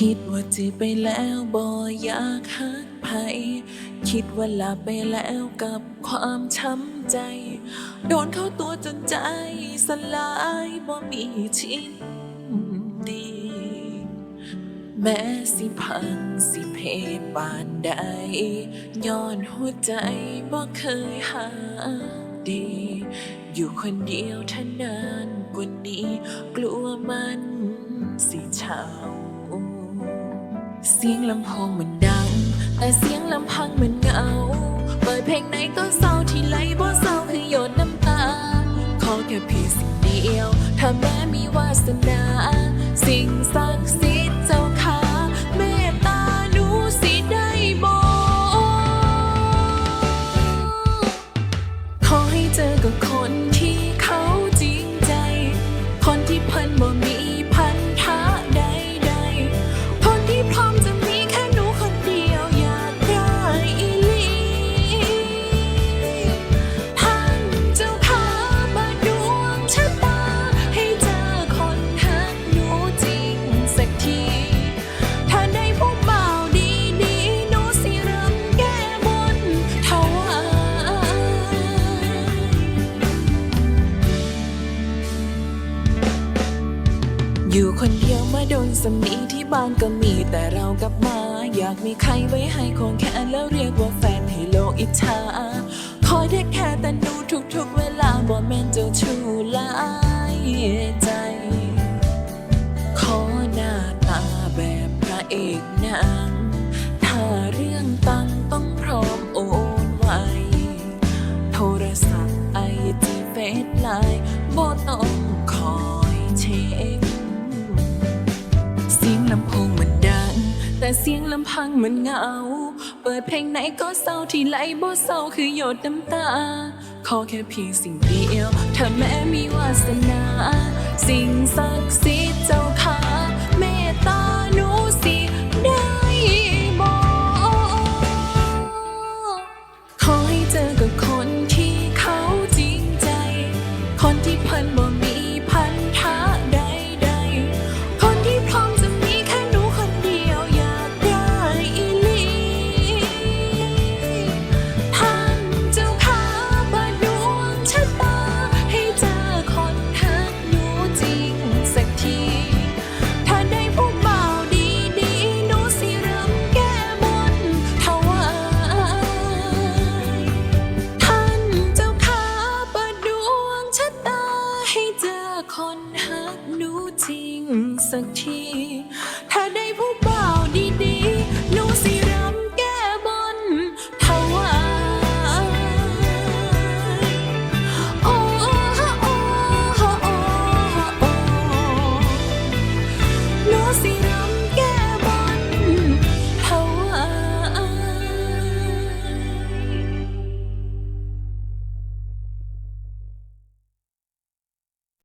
คิดว่าจีไปแล้วบ่อยากหักไผคิดว่าลาไปแล้วกับความช้ำใจ โดนเข้าตัวจนใจสลายบ่มีชิ้นดี แม้สิพังสิเพปานใดย้อนหัวใจบ่เคยหาดี อยู่คนเดียวท่านานกว่านี้ กลัวมันสิเฉา เสียงลำโพงมันดัง แต่เสียงลำพังมันเหงา เปิดเพลงไหนก็เศร้าที่ไหลบ่เศร้าคือหยดน้ำตา ขอแค่เพียงสิ่งเดียว ถ้าแม้มีวาสนา สิ่งศักดิ์สิ อยู่คนเดียวมาโดนสำนีที่บ้านก็มีแต่เรากลับมา อยากมีใครไว้ให้คงแค่แล้วเรียกว่าแฟนให้โลกอิจฉาคอยได้แค่แต่ดูทุกๆเวลาบ่แม่นเจ้าชู้ลายใจ ขอหน้าตาแบบพระเอกนังถ้าเรื่องตังต้องพร้อมโอนไวโทรศัพท์ไอจีเฟซไลน์ แต่เสียงลำพังมันเหงา เปิดเพลงไหนก็เศร้าที่ไหลบ่เศร้าคือหยดน้ำตา ขอแค่เพียงสิ่งเดียวถ้าแม้มีวาสนา สิ่งศักดิ์สิทธิ์เจ้า สักที